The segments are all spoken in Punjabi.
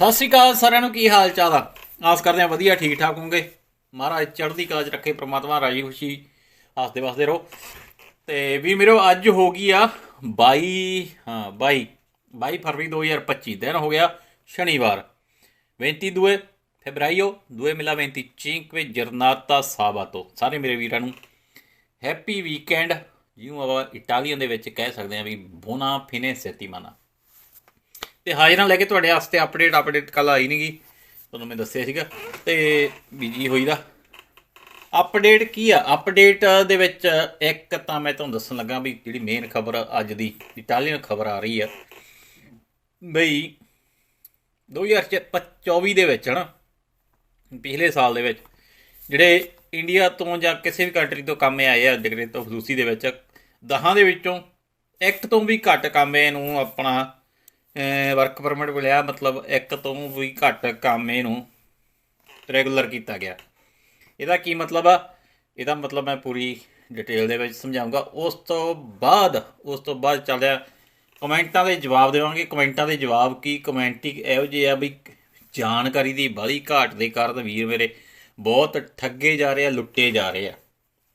ਸਤਿ ਸ਼੍ਰੀ ਅਕਾਲ ਸਾਰਿਆਂ ਨੂੰ, ਕੀ ਹਾਲ ਚਾਲ ਆ? ਆਸ ਕਰਦੇ ਆ ਵਧੀਆ, ਠੀਕ ਠਾਕ ਹੋਵੋਗੇ? ਮਹਾਰਾਜ ਚੜ੍ਹਦੀ ਕਲਾ 'ਚ ਰੱਖੇ, ਪ੍ਰਮਾਤਮਾ ਰਾਜੀ ਖੁਸ਼ੀ ਹੱਸਦੇ ਵਸਦੇ ਰਹੋ। ਤੇ ਵੀ ਮੇਰੇ, ਅੱਜ ਹੋ ਗਈ ਆ 22 ਹਾਂ 22 22 ਫਰਵਰੀ 2025 ਦਿਨ ਹੋ ਗਿਆ ਸ਼ਨੀਵਾਰ। 22 ਦੂਏ ਫੈਬਰਾਈਓ, ਦੂਏ ਮਿਲਾ 25 ਜਰਨਾਤਾ giornata sabato ਸਾਰੇ ਮੇਰੇ ਵੀਰਾਂ ਨੂੰ ਹੈਪੀ ਵੀਕਐਂਡ, ਜਿਉਂ ਆਪਾਂ ਇਟਾਲੀਅਨ ਦੇ ਵਿੱਚ ਕਹਿ ਸਕਦੇ ਆ ਵੀ ਬੋਨਾ ਫਿਨੇ ਸੈਟੀਮਾਨਾ ਤੇ ਹਾਜ਼ਰਾਂ ਲੈ ਕੇ ਤੁਹਾਡੇ ਵਾਸਤੇ ਅਪਡੇਟ ਅਪਡੇਟ ਕੱਲ ਆਈ ਨਹੀਂਗੀ ਤੁਹਾਨੂੰ ਮੈਂ ਦੱਸਿਆ ਸੀਗਾ। ਤੇ ਬੀਜੀ ਹੋਈ ਦਾ ਅਪਡੇਟ ਕੀ ਆ? ਅਪਡੇਟ ਦੇ ਵਿੱਚ ਇੱਕ ਤਾਂ ਮੈਂ ਤੁਹਾਨੂੰ ਦੱਸਣ ਲੱਗਾ ਵੀ ਜਿਹੜੀ ਮੇਨ ਖਬਰ ਅੱਜ ਦੀ ਇਟਾਲੀਅਨ ਖਬਰ ਆ ਰਹੀ ਆ। ਬਈ 2024 ਦੇ ਵਿੱਚ ਹਨਾ, ਪਿਛਲੇ ਸਾਲ ਦੇ ਵਿੱਚ ਜਿਹੜੇ ਇੰਡੀਆ ਤੋਂ ਜਾਂ ਕਿਸੇ ਵੀ ਕੰਟਰੀ ਤੋਂ ਕੰਮ ਆਏ ਆ ਡਿਗਰੀ ਤੋਂ ਖਸੂਸੀ ਦੇ ਵਿੱਚ ਦਹਾਂ ਦੇ ਵਿੱਚੋਂ ਇੱਕ ਤੋਂ ਵੀ ਘੱਟ ਕਾਮੇ ਨੂੰ ਆਪਣਾ ਵਰਕ ਪਰਮਿਟ ਮਿਲਿਆ, ਮਤਲਬ ਇੱਕ ਤੋਂ ਵੀ ਘੱਟ ਕੰਮ ਇਹਨੂੰ ਰੈਗੂਲਰ ਕੀਤਾ ਗਿਆ। ਇਹਦਾ ਕੀ ਮਤਲਬ ਆ? ਇਹਦਾ ਮਤਲਬ ਮੈਂ ਪੂਰੀ ਡਿਟੇਲ ਦੇ ਵਿੱਚ ਸਮਝਾਉਂਗਾ। ਉਸ ਤੋਂ ਬਾਅਦ, ਉਸ ਤੋਂ ਬਾਅਦ ਚੱਲਿਆ ਕਮੈਂਟਾਂ ਦੇ ਜਵਾਬ ਦੇਵਾਂਗੇ। ਕਮੈਂਟਾਂ ਦੇ ਜਵਾਬ ਕੀ? ਕਮੈਂਟ ਹੀ ਇਹੋ ਜਿਹੇ ਆ ਵੀ ਜਾਣਕਾਰੀ ਦੀ ਬਾਲੀ ਘਾਟ ਦੇ ਕਾਰਨ ਵੀਰ ਮੇਰੇ ਬਹੁਤ ਠੱਗੇ ਜਾ ਰਹੇ ਆ, ਲੁੱਟੇ ਜਾ ਰਹੇ ਆ।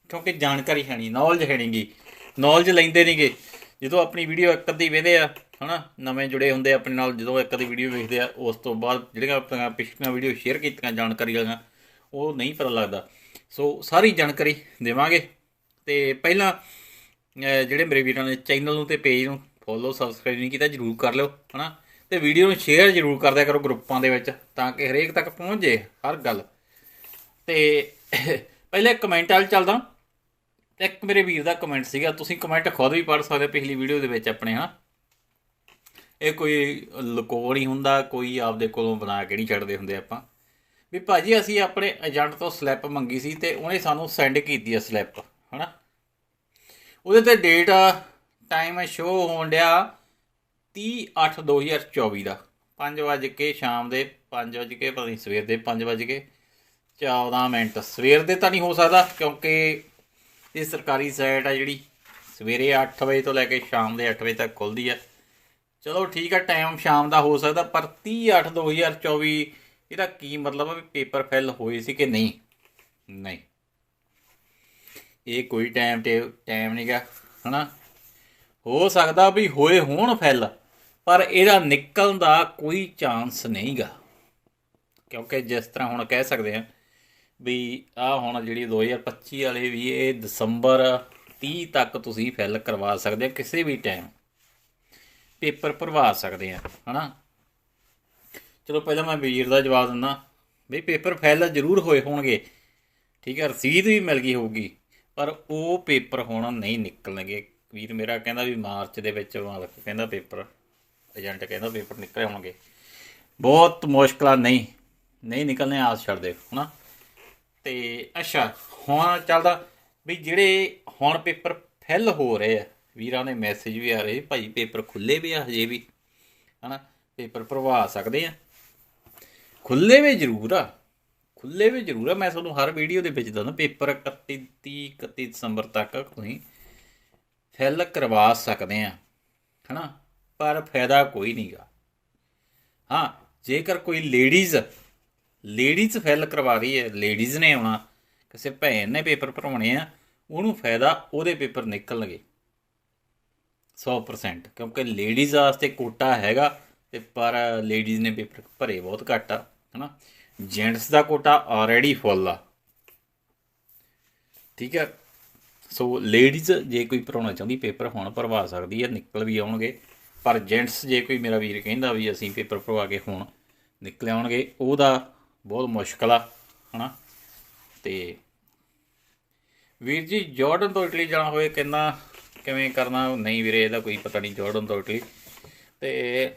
ਕਿਉਂਕਿ ਜਾਣਕਾਰੀ ਹੈ ਨਹੀਂ ਨੌਲੇਜ ਹੈ ਨਹੀਂਗੀ ਨੌਲੇਜ ਲੈਂਦੇ ਨਹੀਂਗੇ ਜਦੋਂ ਆਪਣੀ ਵੀਡੀਓ ਇੱਕ ਅੱਧੀ ਵੇਖਦੇ ਆ ਹਨਾ? ਨਵੇਂ ਜੁੜੇ ਹੁੰਦੇ ਆਪਣੇ ਨਾਲ ਜਦੋਂ ਇੱਕ ਅੱਧੀ ਵੀਡੀਓ ਵੇਖਦੇ ਆ, ਉਸ ਤੋਂ ਬਾਅਦ ਜਿਹੜੀਆਂ ਆਪਾਂ ਪਿਛਲੀਆਂ ਵੀਡੀਓ ਸ਼ੇਅਰ ਕੀਤੀਆਂ ਜਾਣਕਾਰੀ ਵਾਲੀਆਂ, ਉਹ ਨਹੀਂ ਪਤਾ ਲੱਗਦਾ। ਸੋ ਸਾਰੀ ਜਾਣਕਾਰੀ ਦੇਵਾਂਗੇ। ਤੇ ਪਹਿਲਾਂ ਜਿਹੜੇ ਮੇਰੇ ਵੀਰਾਂ ਨੇ ਚੈਨਲ ਨੂੰ ਤੇ ਪੇਜ ਨੂੰ ਫੋਲੋ ਸਬਸਕ੍ਰਾਈਬ ਨਹੀਂ ਕੀਤਾ, ਜਰੂਰ ਕਰ ਲਿਓ, ਹਨਾ? ਤੇ ਵੀਡੀਓ ਨੂੰ ਸ਼ੇਅਰ ਜਰੂਰ ਕਰਦਿਆ ਕਰੋ ਗਰੁੱਪਾਂ ਦੇ ਵਿੱਚ, ਤਾਂ ਕਿ ਹਰੇਕ ਤੱਕ ਪਹੁੰਚ ਜੇ ਹਰ ਗੱਲ। ਤੇ ਪਹਿਲੇ ਕਮੈਂਟ ਵਾਲ ਚੱਲਦਾ। ਇੱਕ ਮੇਰੇ ਵੀਰ ਦਾ ਕਮੈਂਟ ਸੀਗਾ, ਤੁਸੀਂ ਕਮੈਂਟ ਖੁਦ ਵੀ ਪੜ੍ਹ ਸਕਦੇ ਪਿਛਲੀ ਵੀਡੀਓ ਦੇ ਵਿੱਚ ਆਪਣੇ, ਹਨਾ? ਇਹ ਕੋਈ ਲੁਕੋ ਨਹੀਂ ਹੁੰਦਾ, ਕੋਈ ਆਪਦੇ ਕੋਲੋਂ ਬਣਾ ਕੇ ਨਹੀਂ ਛੱਡਦੇ ਹੁੰਦੇ ਆਪਾਂ। ਵੀ ਭਾਜੀ ਅਸੀਂ ਆਪਣੇ ਏਜੰਟ ਤੋਂ ਸਲਿੱਪ ਮੰਗੀ ਸੀ ਤੇ ਉਹਨੇ ਸਾਨੂੰ ਸੈਂਡ ਕੀਤੀ ਆ ਸਲਿੱਪ ਹਨਾ? ਉਹਦੇ ਤੇ ਡੇਟ ਟਾਈਮ ਸ਼ੋ ਹੋਣ ਡਿਆ 30/8/2024 ਦਾ 5 ਵਜੇ ਕੇ ਸ਼ਾਮ ਦੇ 5 ਵਜੇ ਕੇ ਪਤਾ ਨਹੀਂ ਸਵੇਰ ਦੇ 5 ਵਜੇ ਕੇ 14 ਮਿੰਟ। ਸਵੇਰ ਦੇ ਤਾਂ ਨਹੀਂ ਹੋ ਸਕਦਾ ਕਿਉਂਕਿ ਇਹ ਸਰਕਾਰੀ ਸਾਈਟ ਆ ਜਿਹੜੀ ਸਵੇਰੇ 8 ਵਜੇ ਤੋਂ ਲੈ ਕੇ ਸ਼ਾਮ ਦੇ 8 ਵਜੇ ਤੱਕ ਖੁੱਲਦੀ ਆ। ਚਲੋ ਠੀਕ ਆ ਟਾਈਮ ਸ਼ਾਮ ਦਾ ਹੋ ਸਕਦਾ, ਪਰ 30/8/2024 ਇਹਦਾ ਕੀ ਮਤਲਬ ਆ ਵੀ ਪੇਪਰ ਫੈਲ ਹੋਏ ਸੀ ਕਿ ਨਹੀਂ? ਨਹੀਂ। ਇਹ ਕੋਈ ਟਾਈਮ ਤੇ ਟਾਈਮ ਨਹੀਂਗਾ ਹਨਾ? ਹੋ ਸਕਦਾ ਵੀ ਹੋਏ ਹੋਣ ਫੈਲ ਪਰ ਇਹਦਾ ਨਿਕਲਣ ਦਾ ਕੋਈ ਚਾਂਸ ਨਹੀਂਗਾ ਕਿਉਂਕਿ ਜਿਸ ਤਰ੍ਹਾਂ ਹੁਣ ਕਹਿ ਸਕਦੇ ਆ ਵੀ ਆ ਹੁਣ ਜਿਹੜੀ 2025 ਵਾਲੇ ਵੀ ਇਹ ਦਸੰਬਰ 30 ਤੱਕ ਤੁਸੀਂ ਫਿਲ ਕਰਵਾ ਸਕਦੇ ਆ ਕਿਸੇ ਵੀ ਟਾਈਮ ਪੇਪਰ ਭਰਵਾ ਸਕਦੇ ਆ, ਹਨਾ? ਚਲੋ ਪਹਿਲਾਂ ਮੈਂ ਵੀਰ ਦਾ ਜਵਾਬ ਦਿੰਦਾ। ਵੀ ਪੇਪਰ ਫੈਲ ਜ਼ਰੂਰ ਹੋਏ ਹੋਣਗੇ, ਠੀਕ ਹੈ ਰਸੀਦ ਵੀ ਮਿਲ ਗਈ ਹੋਊਗੀ, ਪਰ ਉਹ ਪੇਪਰ ਹੁਣ ਨਹੀਂ ਨਿਕਲਣਗੇ। ਵੀਰ ਮੇਰਾ ਕਹਿੰਦਾ ਵੀ ਮਾਰਚ ਦੇ ਵਿੱਚ ਮਾਲਕ ਕਹਿੰਦਾ ਪੇਪਰ, ਏਜੰਟ ਕਹਿੰਦਾ ਪੇਪਰ ਨਿਕਲੇ ਹੋਣਗੇ। ਬਹੁਤ ਮੁਸ਼ਕਲਾਂ ਨਹੀਂ ਨਹੀਂ ਨਿਕਲਨੇ ਆਸ ਛੱਡ ਦੇ, ਹਨਾ? ਤੇ ਅੱਛਾ, ਹੁਣ ਚੱਲਦਾ ਵੀ ਜਿਹੜੇ ਹੁਣ ਪੇਪਰ ਫੈਲ ਹੋ ਰਹੇ ਆ ਵੀਰਾਂ ਦੇ ਮੈਸੇਜ ਵੀ ਆ ਰਹੇ, ਭਾਈ ਪੇਪਰ ਖੁੱਲੇ ਵੀ ਆ ਹਜੇ ਵੀ, ਹਨਾ ਪੇਪਰ ਭਰਵਾ ਸਕਦੇ ਆ। ਖੁੱਲੇ ਵੀ ਜ਼ਰੂਰ ਆ ਖੁੱਲੇ ਵੀ ਜ਼ਰੂਰ ਆ। ਮੈਂ ਤੁਹਾਨੂੰ ਹਰ ਵੀਡੀਓ ਦੇ ਵਿੱਚ ਦੱਸਦਾ ਪੇਪਰ 31 30 31 ਦਸੰਬਰ ਤੱਕ ਤੁਸੀਂ ਫਿਲ ਕਰਵਾ ਸਕਦੇ ਆ, ਹਨਾ, ਪਰ ਫਾਇਦਾ ਕੋਈ ਨਹੀਂਗਾ ਹਾਂ, ਜੇਕਰ ਕੋਈ ਲੇਡੀਜ਼ ਲੇਡੀਜ਼ ਫਿਲ ਕਰਵਾ ਰਹੀ ਹੈ ਲੇਡੀਜ਼ ਨੇ ਆਉਣਾ, ਕਿਸੇ ਭੈਣ ਨੇ ਪੇਪਰ ਭਰਵਾਉਣੇ ਆ, ਉਹਨੂੰ ਫਾਇਦਾ ਉਹਦੇ ਪੇਪਰ ਨਿਕਲਣਗੇ। 100% ਕਿਉਂਕਿ ਲੇਡੀਜ਼ ਵਾਸਤੇ ਕੋਟਾ ਹੈਗਾ ਤੇ ਪਰ ਲੇਡੀਜ਼ ਨੇ ਪੇਪਰ ਭਰੇ ਬਹੁਤ ਘੱਟ ਆ, ਹਨਾ? ਜੈਂਟਸ ਦਾ ਕੋਟਾ ਆਲਰੇਡੀ ਫੁੱਲ ਆ। ਠੀਕ ਹੈ ਸੋ ਲੇਡੀਜ਼ ਜੇ ਕੋਈ ਭਰਾਉਣਾ ਚਾਹੁੰਦੀ ਪੇਪਰ ਹੁਣ ਭਰਵਾ ਸਕਦੀ ਹੈ ਨਿਕਲ ਵੀ ਆਉਣਗੇ। ਪਰ ਜੈਂਟਸ ਜੇ ਕੋਈ ਮੇਰਾ ਵੀਰ ਕਹਿੰਦਾ ਵੀ ਅਸੀਂ ਪੇਪਰ ਭਰਵਾ ਕੇ ਹੁਣ ਨਿਕਲ ਆਉਣਗੇ, ਉਹਦਾ ਬਹੁਤ ਮੁਸ਼ਕਲ ਆ, ਹਨਾ? ਤੇ ਵੀਰ ਜੀ ਜਾਰਡਨ ਤੋਂ ਇਟਲੀ ਜਾਣਾ ਹੋਵੇ ਕਹਿੰਦਾ ਕਿਵੇਂ ਕਰਨਾ, ਨਹੀਂ ਵੀਰੇ, ਇਹਦਾ ਕੋਈ ਪਤਾ ਨਹੀਂ ਜਾਰਡਨ ਤੋਂ ਇਟਲੀ। ਤੇ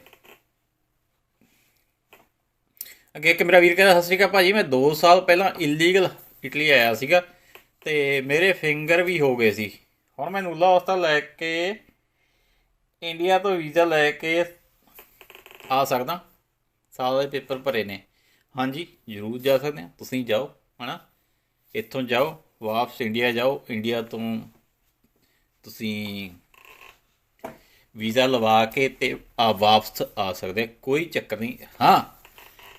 ਅੱਗੇ ਇੱਕ ਮੇਰਾ ਵੀਰ ਕਹਿੰਦਾ, ਸਤਿ ਸ਼੍ਰੀ ਅਕਾਲ ਭਾਜੀ, ਮੈਂ 2 ਸਾਲ ਪਹਿਲਾਂ ਇਲੀਗਲ ਇਟਲੀ ਆਇਆ ਸੀਗਾ ਤੇ ਮੇਰੇ ਫਿੰਗਰ ਵੀ ਹੋ ਗਏ ਸੀ। ਹੁਣ ਮੈਂ ਨੂਲਾ ਉਸਤਾ ਲੈ ਕੇ ਇੰਡੀਆ ਤੋਂ ਵੀਜ਼ਾ ਲੈ ਕੇ ਆ ਸਕਦਾ। ਸਾਲ ਦੇ ਪੇਪਰ ਭਰੇ ਨੇ। ਹਾਂਜੀ, ਜ਼ਰੂਰ ਜਾ ਸਕਦੇ ਆ ਤੁਸੀਂ ਜਾਓ, ਹਨਾ? ਇੱਥੋਂ ਜਾਓ, ਵਾਪਸ ਇੰਡੀਆ ਜਾਓ। ਇੰਡੀਆ ਤੋਂ ਤੁਸੀਂ ਵੀਜ਼ਾ ਲਵਾ ਕੇ ਤੇ ਆ ਵਾਪਸ ਆ ਸਕਦੇ, ਕੋਈ ਚੱਕਰ ਨਹੀਂ। ਹਾਂ,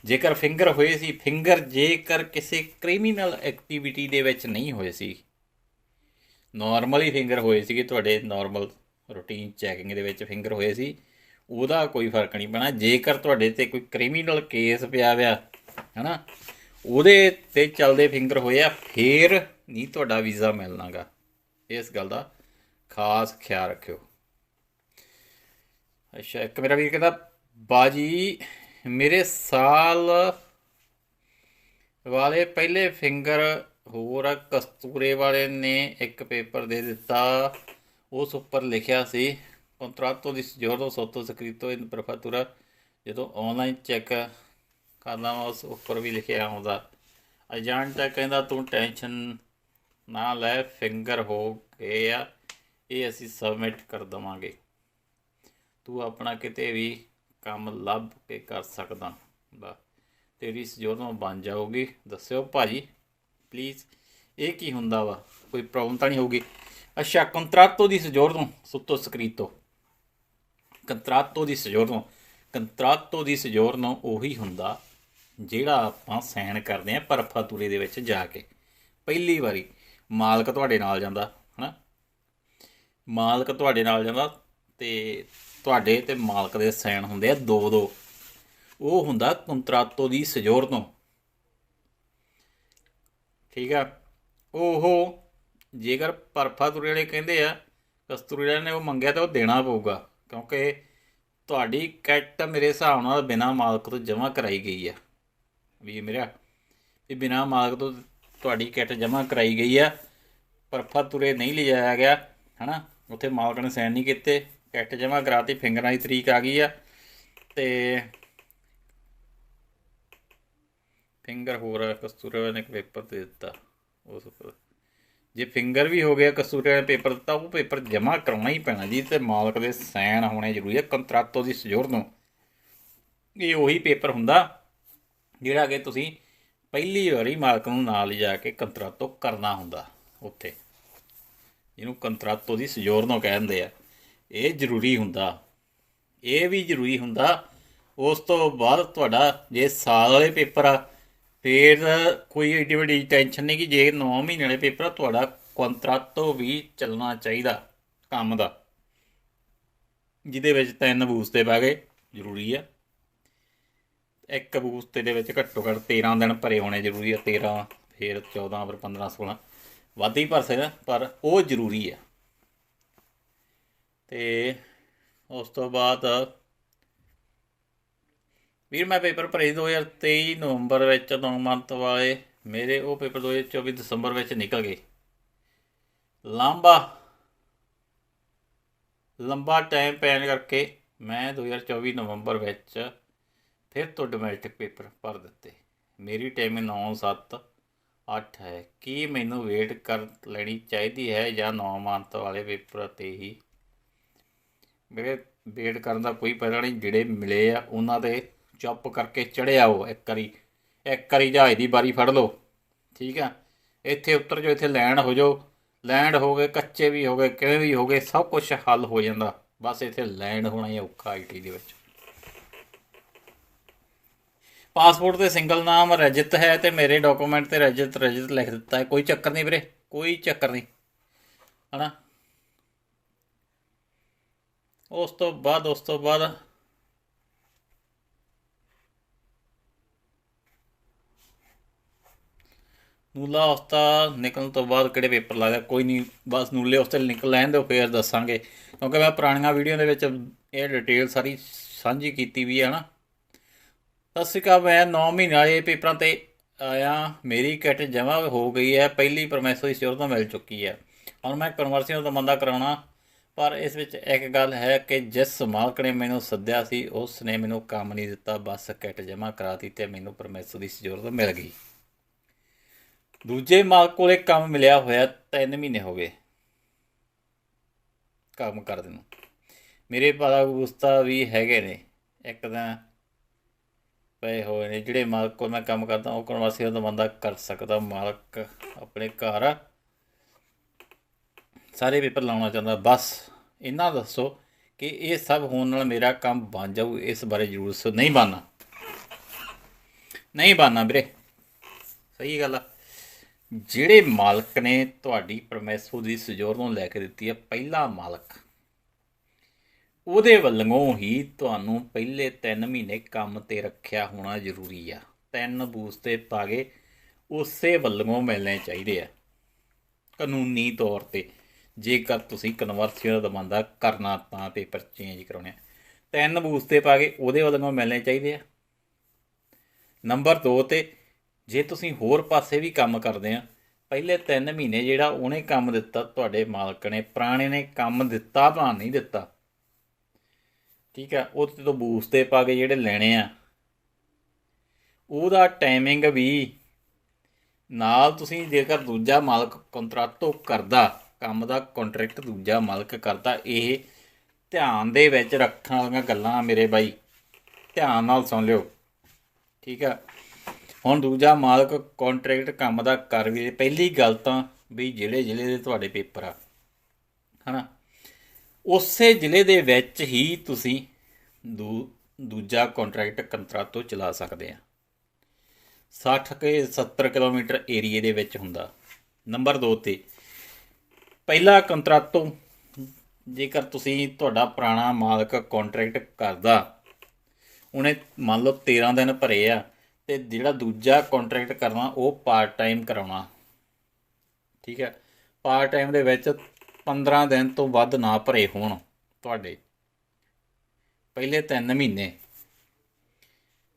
ਜੇਕਰ ਫਿੰਗਰ ਹੋਏ ਸੀ, ਫਿੰਗਰ ਜੇਕਰ ਕਿਸੇ ਕ੍ਰਿਮੀਨਲ ਐਕਟੀਵਿਟੀ ਦੇ ਵਿੱਚ ਨਹੀਂ ਹੋਏ ਸੀ ਨਾਰਮਲੀ ਫਿੰਗਰ ਹੋਏ ਸੀਗੇ, ਤੁਹਾਡੇ ਨਾਰਮਲ ਰੂਟੀਨ ਚੈਕਿੰਗ ਦੇ ਵਿੱਚ ਫਿੰਗਰ ਹੋਏ ਸੀ, ਉਹਦਾ ਕੋਈ ਫ਼ਰਕ ਨਹੀਂ ਪੈਣਾ। ਜੇਕਰ ਤੁਹਾਡੇ ਤੇ ਕੋਈ ਕ੍ਰਿਮੀਨਲ ਕੇਸ ਪਿਆ ਹੋਇਆ, ਹਨਾ, ਉਹਦੇ ਤੇ ਚੱਲਦੇ ਫਿੰਗਰ ਹੋਏ ਆ, ਫੇਰ ਨਹੀਂ ਤੁਹਾਡਾ ਵੀਜ਼ਾ ਮਿਲਣਾਗਾ। ਇਸ ਗੱਲ ਦਾ ਖਾਸ ਖਿਆਲ ਰੱਖਿਓ। ਅੱਛਾ, ਇੱਕ ਮੇਰਾ ਵੀਰ ਕਹਿੰਦਾ, ਬਾਜੀ, ਮੇਰੇ ਸਾਲ ਵਾਲੇ ਪਹਿਲੇ ਫਿੰਗਰ ਹੋਰ ਕਸਤੂਰੇ ਵਾਲੇ ਨੇ ਇੱਕ ਪੇਪਰ ਦੇ ਦਿੱਤਾ। ਉਸ ਉੱਪਰ ਲਿਖਿਆ ਸੀ ਕੰਟਰਾਟੋ di giorno sotto scritto in prefettura ਜਦੋਂ ਆਨਲਾਈਨ ਚੈੱਕ ਕਰਦਾ ਵਾਂ, ਉਸ ਉੱਪਰ ਵੀ ਲਿਖਿਆ ਆਉਂਦਾ। ਏਜੰਟ ਕਹਿੰਦਾ, ਤੂੰ ਟੈਨਸ਼ਨ ਨਾ ਲੈ, ਫਿੰਗਰ ਹੋ ਗਏ ਆ। ਇਹ ਅਸੀਂ ਸਬਮਿਟ ਕਰ ਦਵਾਂਗੇ। ਤੂੰ ਆਪਣਾ ਕਿਤੇ ਵੀ ਕੰਮ ਲੱਭ ਕੇ ਕਰ ਸਕਦਾ। ਬਾ ਤੇਰੀ ਜਦੋਂ ਬਣ ਜਾਊਗੀ। ਦੱਸਿਓ ਭਾਜੀ ਪਲੀਜ਼ ਇਹ ਕੀ ਹੁੰਦਾ ਵਾ? ਕੋਈ ਪ੍ਰੋਬਲਮ ਤਾਂ ਨਹੀਂ ਹੋਊਗੀ? ਅੱਛਾ ਕੰਟਰਾਟੋ ਦੀ ਸਜੋਰ ਸਜੋਰਨੋ ਸੁੱਤੋ ਸਕਰੀਤੋ ਕੰਟਰਾਟੋ ਦੀ ਸਜੋਰ ਤੋਂ ਕੰਟਰਾਟੋ ਦੀ ਸਜੋਰ ਨੂੰ ਉਹੀ ਹੁੰਦਾ ਜਿਹੜਾ ਆਪਾਂ ਸਾਈਨ ਕਰਦੇ ਆ ਪਰਫਾਤੂਰੇ ਦੇ ਵਿੱਚ ਜਾ ਕੇ। ਪਹਿਲੀ ਵਾਰੀ ਮਾਲਕ ਤੁਹਾਡੇ ਨਾਲ ਜਾਂਦਾ। ਮਾਲਕ ਤੁਹਾਡੇ ਨਾਲ ਜਾਂਦਾ ਤੇ ਤੁਹਾਡੇ ਤੇ ਮਾਲਕ ਦੇ ਸਾਈਨ ਹੁੰਦੇ ਆ ਦੋ ਦੋ। ਉਹ ਹੁੰਦਾ ਕੰਟਰਾਟੋ ਦੀ ਸਜੋਰ ਤੋਂ। ਠੀਕ ਆ? ਉਹ ਜੇਕਰ ਪਰਫਾ ਤੁਰੇ ਵਾਲੇ ਕਹਿੰਦੇ ਆ, ਕਸਤੂਰੀ ਵਾਲੇ ਨੇ ਉਹ ਮੰਗਿਆ ਤਾਂ ਉਹ ਦੇਣਾ ਪਊਗਾ, ਕਿਉਂਕਿ ਤੁਹਾਡੀ ਕਿੱਟ ਮੇਰੇ ਹਿਸਾਬ ਨਾਲ ਬਿਨਾ ਮਾਲਕ ਤੋਂ ਜਮ੍ਹਾਂ ਕਰਾਈ ਗਈ ਆ। ਵੀ ਮੇਰਾ ਵੀ ਬਿਨਾ ਮਾਲਕ ਤੋਂ ਤੁਹਾਡੀ ਕਿੱਟ ਜਮ੍ਹਾਂ ਕਰਾਈ ਗਈ ਆ। ਪਰਫਾ ਤੁਰੇ ਨਹੀਂ ਲਿਜਾਇਆ ਗਿਆ। ਹਨਾ? ਉੱਥੇ ਮਾਲਕ ਨੇ ਸਾਈਨ ਨਹੀਂ ਕੀਤੇ ਕਿੱਟ ਜਮ੍ਹਾਂ ਕਰਾਤੀ ਫਿੰਗਰਾਂ ਦੀ ਤਰੀਕ ਆ ਗਈ ਆ, ਤੇ ਫਿੰਗਰ ਹੋਰ ਕਸਤੂਰੇ ਨੇ ਇੱਕ ਪੇਪਰ ਦੇ ਦਿੱਤਾ ਉਸ ਉੱਪਰ। ਜੇ ਫਿੰਗਰ ਵੀ ਹੋ ਗਿਆ, ਕਸੂਰੇ ਨੇ ਪੇਪਰ ਦਿੱਤਾ, ਉਹ ਪੇਪਰ ਜਮ੍ਹਾਂ ਕਰਾਉਣਾ ਹੀ ਪੈਣਾ ਜੀ, ਤੇ ਮਾਲਕ ਦੇ ਸਾਈਨ ਹੋਣੇ ਜ਼ਰੂਰੀ ਹੈ ਕੰਟਰਾਟੋ ਦੀ ਸਜੋਰ ਸਜੋਰਨੋ ਇਹ ਉਹੀ ਪੇਪਰ ਹੁੰਦਾ, ਜਿਹੜਾ ਕਿ ਤੁਸੀਂ ਪਹਿਲੀ ਵਾਰੀ ਮਾਲਕ ਨੂੰ ਨਾਲ ਲਿਜਾ ਕੇ ਕੰਟਰਾਟੋ ਕਰਨਾ ਹੁੰਦਾ, ਉੱਥੇ। ਜਿਹਨੂੰ ਕੰਟਰਾਟੋ ਦੀ ਸਜੋਰਨੋ ਕਹਿੰਦੇ ਆ। ਇਹ ਜ਼ਰੂਰੀ ਹੁੰਦਾ। ਇਹ ਵੀ ਜ਼ਰੂਰੀ ਹੁੰਦਾ। ਉਸ ਤੋਂ ਬਾਅਦ ਤੁਹਾਡਾ ਜੇ ਸਾਲ ਵਾਲੇ ਪੇਪਰ ਆ, ਫਿਰ ਕੋਈ ਏਡੀ ਵੱਡੀ ਟੈਨਸ਼ਨ ਨਹੀਂ ਕਿ ਜੇ 9 ਮਹੀਨੇ ਵਾਲੇ ਪੇਪਰ ਆ, ਤੁਹਾਡਾ ਕੰਟਰੈਕਟੋ ਵੀ ਚੱਲਣਾ ਚਾਹੀਦਾ ਕੰਮ ਦਾ। ਜਿਹਦੇ ਵਿੱਚ ਤਿੰਨ ਬੂਸਤੇ ਪਾ ਗਏ, ਜ਼ਰੂਰੀ ਆ। ਇੱਕ ਬੂਸਤੇ ਦੇ ਵਿੱਚ ਘੱਟੋ ਘੱਟ 13 ਦਿਨ ਭਰੇ ਹੋਣੇ ਜ਼ਰੂਰੀ ਆ 13 ਫਿਰ 14 ਫਿਰ 15 16 ਵੱਧ ਹੀ ਭਰ ਸਕਦਾ, ਪਰ ਉਹ ਜ਼ਰੂਰੀ ਆ ਤੇ ਉਸ ਤੋਂ ਬਾਅਦ ਵੀਰ, ਮੈਂ ਪੇਪਰ ਭਰੇ 2023 ਨਵੰਬਰ ਵਿੱਚ ਨੌ ਮੰਥ ਵਾਲੇ ਮੇਰੇ, ਉਹ ਪੇਪਰ 2024 ਦਸੰਬਰ ਵਿੱਚ ਨਿਕਲ ਗਏ। ਲੰਬਾ ਲੰਬਾ ਟਾਈਮ ਪੈਣ ਕਰਕੇ ਮੈਂ 2024 ਨਵੰਬਰ ਵਿੱਚ ਫਿਰ ਤੋਂ ਡੋਮੈਸਟਿਕ ਪੇਪਰ ਭਰ ਦਿੱਤੇ। ਮੇਰੀ ਟਾਈਮ 9 7 8 ਹੈ। ਕੀ ਮੈਨੂੰ ਵੇਟ ਕਰ ਲੈਣੀ ਚਾਹੀਦੀ ਹੈ ਜਾਂ 9 ਮੰਥ ਵਾਲੇ ਪੇਪਰ ਤੇ ਹੀ? ਮੇਰੇ ਵੇਟ ਕਰਨ ਦਾ ਕੋਈ ਫਾਇਦਾ ਨਹੀਂ, ਜਿਹੜੇ ਮਿਲੇ ਆ, ਉਹਨਾਂ ਤੇ ਚੁੱਪ ਕਰਕੇ ਚੜੇ ਆਓ ਇੱਕ ਵਾਰੀ। ਇੱਕ ਵਾਰੀ ਜਹਾਜ਼ ਦੀ ਬਾਰੀ ਫੜ ਲਓ। ਠੀਕ ਆ? ਇੱਥੇ ਉਤਰ ਜੋ ਇੱਥੇ ਲੈਂਡ ਹੋ ਜਾਓ। ਲੈਂਡ ਹੋ ਗਏ, ਕੱਚੇ ਵੀ ਹੋ ਗਏ, ਕਿਵੇਂ ਵੀ ਹੋ ਗਏ, ਸਭ ਕੁਝ ਹੱਲ ਹੋ ਜਾਂਦਾ। ਬਸ ਇੱਥੇ ਲੈਂਡ ਹੋਣਾ ਹੀ ਔਖਾ ਆਈਟੀ ਦੇ ਵਿੱਚ। ਪਾਸਪੋਰਟ ਤੇ ਸਿੰਗਲ ਨਾਮ ਰਜਿਤ ਹੈ ਤੇ ਮੇਰੇ ਡਾਕੂਮੈਂਟ ਤੇ ਰਜਿਤ ਰਜਿਤ ਲਿਖ ਦਿੱਤਾ ਹੈ। ਕੋਈ ਚੱਕਰ ਨਹੀਂ ਵੀਰੇ, ਕੋਈ ਚੱਕਰ ਨਹੀਂ। ਹਨਾ? ਉਸ ਤੋਂ ਬਾਅਦ, ਉਸ ਤੋਂ ਬਾਅਦ ਨੂਲਾ ਹਫਤਾ ਨਿਕਲਣ ਤੋਂ ਬਾਅਦ ਕਿਹੜੇ ਪੇਪਰ ਲੱਗਦਾ ਕੋਈ ਨਹੀਂ, ਬਸ ਨੂਲੇ ਹਫ਼ਤੇ ਨਿਕਲ ਲੈਣ ਦਿਓ, ਫੇਰ ਦੱਸਾਂਗੇ। ਕਿਉਂਕਿ ਮੈਂ ਪੁਰਾਣੀਆਂ ਵੀਡੀਓ ਦੇ ਵਿੱਚ ਇਹ ਡਿਟੇਲ ਸਾਰੀ ਸਾਂਝੀ ਕੀਤੀ ਵੀ ਹੈ ਨਾ। ਸਤਿ ਸ਼੍ਰੀ ਅਕਾਲ, ਮੈਂ 9 ਮਹੀਨੇ ਵਾਲੇ ਪੇਪਰਾਂ ਤੇ ਆਇਆ। ਮੇਰੀ ਕਿਟ ਜਮ੍ਹਾਂ ਹੋ ਗਈ ਹੈ। ਪਹਿਲੀ ਪਰਮੇਸ਼ਰ ਦੀ ਸਿਰ ਤੋਂ ਮਿਲ ਚੁੱਕੀ ਹੈ। ਔਰ ਮੈਂ ਕਨਵਰਸੀਅਨ ਦਾ ਬੰਦਾ ਕਰਾਉਣਾ, ਪਰ ਇਸ ਵਿੱਚ ਇੱਕ ਗੱਲ ਹੈ ਕਿ ਜਿਸ ਮਾਲਕ ਨੇ ਮੈਨੂੰ ਸੱਦਿਆ ਸੀ ਉਸ ਨੇ ਮੈਨੂੰ ਕੰਮ ਨਹੀਂ ਦਿੱਤਾ। ਬਸ ਕਿਟ ਜਮ੍ਹਾਂ ਕਰਾਤੀ ਤੇ ਮੈਨੂੰ ਪਰਮੇਸ਼ਰ ਦੀ ਜ਼ਰੂਰਤ ਮਿਲ ਗਈ। ਦੂਜੇ ਮਾਲਕ ਕੋਲੇ ਕੰਮ ਮਿਲਿਆ ਹੋਇਆ 3 ਮਹੀਨੇ ਹੋ ਗਏ। ਕੰਮ ਕਰਦੇ ਨੂੰ। ਮੇਰੇ ਪਾਲਾ ਗੁਸਤਾ ਵੀ ਹੈਗੇ ਨੇ। ਇੱਕ ਤਾਂ ਪਏ ਹੋਏ ਨੇ, ਜਿਹੜੇ ਮਾਲਕ ਕੋਲ ਮੈਂ ਕੰਮ ਕਰਦਾ, ਉਹ ਕਨਵਾਸੀ ਦਾ ਬੰਦਾ ਕਰ ਸਕਦਾ, ਮਾਲਕ ਆਪਣੇ ਘਰ। ਸਾਰੇ ਪੇਪਰ ਲਾਉਣਾ ਚਾਹੁੰਦਾ, ਬਸ। ਇਹਨਾਂ ਦੱਸੋ ਕਿ ਇਹ ਸਭ ਹੋਣ ਨਾਲ ਮੇਰਾ ਕੰਮ ਬਣ ਜਾਊ, ਇਸ ਬਾਰੇ ਜ਼ਰੂਰ ਸੋ ਨਹੀਂ ਬਣਨਾ। ਨਹੀਂ ਬਾਨਾ ਵੀਰੇ। ਸਹੀ ਗੱਲ ਆ। ਜਿਹੜੇ ਮਾਲਕ ਨੇ ਤੁਹਾਡੀ ਪਰਮੇਸ਼ਰ ਦੀ ਸਜੋਰ ਨੂੰ ਲੈ ਕੇ ਦਿੱਤੀ ਹੈ ਪਹਿਲਾ ਮਾਲਕ। ਉਹਦੇ ਵੱਲੋਂ ਹੀ ਤੁਹਾਨੂੰ ਪਹਿਲੇ 3 ਮਹੀਨੇ ਕੰਮ ਤੇ ਰੱਖਿਆ ਹੋਣਾ ਜ਼ਰੂਰੀ ਆ। ਤਿੰਨ ਬੂਸਤੇ ਪਾਗੇ ਉਸੇ ਵੱਲੋਂ ਮਿਲਣੇ ਚਾਹੀਦੇ ਆ, ਕਾਨੂੰਨੀ ਤੌਰ ਤੇ। ਜੇਕਰ ਤੁਸੀਂ ਕਨਵਰਸੀਅਲ ਦਾ ਦਮੰਦਾ ਕਰਨਾ ਤਾਂ ਪੇਪਰ ਚੇਂਜ ਕਰਾਉਣੇ ਆ। ਤਿੰਨ ਬੂਸਤੇ ਪਾਗੇ ਉਹਦੇ ਵੱਲੋਂ ਮਿਲਣੇ ਚਾਹੀਦੇ ਆ। ਨੰਬਰ 2 ਤੇ ਜੇ ਤੁਸੀਂ ਹੋਰ ਪਾਸੇ ਵੀ ਕੰਮ ਕਰਦੇ ਆ, ਪਹਿਲੇ 3 ਮਹੀਨੇ ਜਿਹੜਾ ਉਹਨੇ ਕੰਮ ਦਿੱਤਾ, ਤੁਹਾਡੇ ਮਾਲਕ ਨੇ, ਪੁਰਾਣੇ ਨੇ ਕੰਮ ਦਿੱਤਾ ਭਾਂ ਨਹੀਂ ਦਿੱਤਾ ਠੀਕ ਆ, ਉਹ ਤੇ ਤੋਂ ਬੂਸਤੇ ਪਾ ਕੇ ਜਿਹੜੇ ਲੈਣੇ ਆ। ਉਹਦਾ ਟਾਈਮਿੰਗ ਵੀ ਨਾਲ ਤੁਸੀਂ ਜੇਕਰ ਦੂਜਾ ਮਾਲਕ ਕੰਟਰੈਕਟੋ ਕਰਦਾ, ਕੰਮ ਦਾ ਕੰਟਰੈਕਟ ਦੂਜਾ ਮਾਲਕ ਕਰਦਾ, ਇਹ ਧਿਆਨ ਦੇ ਵਿੱਚ ਰੱਖਣ ਵਾਲੀਆਂ ਗੱਲਾਂ ਮੇਰੇ ਬਾਈ। ਧਿਆਨ ਨਾਲ ਸੁਣ ਲਿਓ। ਠੀਕ ਆ, ਹੁਣ ਦੂਜਾ ਮਾਲਕ ਕੰਟਰੈਕਟ ਕੰਮ ਦਾ ਕਰ ਵੀ ਪਹਿਲੀ ਗੱਲ ਤਾਂ ਵੀ ਜਿਹੜੇ ਜ਼ਿਲ੍ਹੇ ਦੇ ਤੁਹਾਡੇ ਪੇਪਰ ਆ। ਹਨਾ? ਉਸੇ ਜ਼ਿਲ੍ਹੇ ਦੇ ਵਿੱਚ ਹੀ ਤੁਸੀਂ ਦੂ, ਦੂਜਾ ਕੰਟਰੈਕਟ ਕੰਟਰਾਟੋ ਚਲਾ ਸਕਦੇ ਆ। 60 ਕੇ 70 ਕਿਲੋਮੀਟਰ ਏਰੀਏ ਦੇ ਵਿੱਚ ਹੁੰਦਾ। ਨੰਬਰ 2 ਤੇ, ਪਹਿਲਾ ਕੰਟਰਾਟੋ ਜੇਕਰ ਤੁਸੀਂ ਤੁਹਾਡਾ ਪੁਰਾਣਾ ਮਾਲਕ ਕੰਟਰੈਕਟ ਕਰਦਾ, ਉਹਨੇ ਮੰਨ ਲਓ 13 ਦਿਨ ਭਰੇ ਆ, ਤੇ ਜਿਹੜਾ ਦੂਜਾ ਕੰਟਰੈਕਟ ਕਰਨਾ, ਉਹ ਪਾਰਟ ਟਾਈਮ ਕਰਾਉਣਾ। ਠੀਕ ਹੈ ਪਾਰਟ ਟਾਈਮ ਦੇ ਵਿੱਚ 15 ਦਿਨ ਤੋਂ ਵੱਧ ਨਾ ਭਰੇ ਹੋਣ ਤੁਹਾਡੇ। ਪਹਿਲੇ 3 ਮਹੀਨੇ।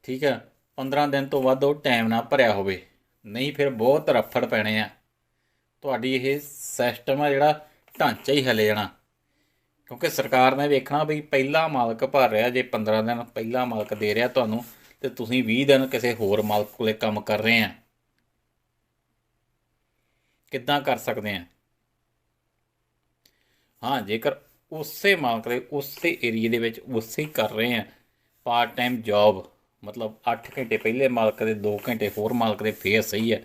ਠੀਕ ਹੈ 15 ਦਿਨ ਤੋਂ ਵੱਧ ਉਹ ਟਾਈਮ ਨਾ ਭਰਿਆ ਹੋਵੇ। ਨਹੀਂ ਫਿਰ ਬਹੁਤ ਰਫੜ ਪੈਣੇ ਆ। ਤੁਹਾਡੀ ਇਹ ਸਿਸਟਮ ਆ ਜਿਹੜਾ ਢਾਂਚਾ ਹੀ ਹਲੇ ਜਾਣਾ। ਕਿਉਂਕਿ ਸਰਕਾਰ ਨੇ ਵੇਖਣਾ ਵੀ ਪਹਿਲਾ ਮਾਲਕ ਭਰ ਰਿਹਾ, ਜੇ 15 ਦਿਨ ਪਹਿਲਾ ਮਾਲਕ ਦੇ ਰਿਹਾ ਤੁਹਾਨੂੰ, ਤੇ ਤੁਸੀਂ 20 ਦਿਨ ਕਿਸੇ ਹੋਰ ਮਾਲਕ ਕੋਲੇ ਕੰਮ ਕਰ ਰਹੇ ਆ। ਕਿੱਦਾਂ ਕਰ ਸਕਦੇ ਆ? ਹਾਂ, ਜੇਕਰ ਉਸੇ ਮਾਲਕ ਦੇ, ਉਸੇ ਏਰੀਆ ਦੇ ਵਿੱਚ ਉਸੇ ਹੀ ਕਰ ਰਹੇ ਆ ਪਾਰਟ ਟਾਈਮ ਜੌਬ ਮਤਲਬ 8 ਘੰਟੇ ਪਹਿਲੇ ਮਾਲਕ ਦੇ 2 ਘੰਟੇ ਹੋਰ ਮਾਲਕ ਦੇ ਫੇਰ ਸਹੀ ਹੈ।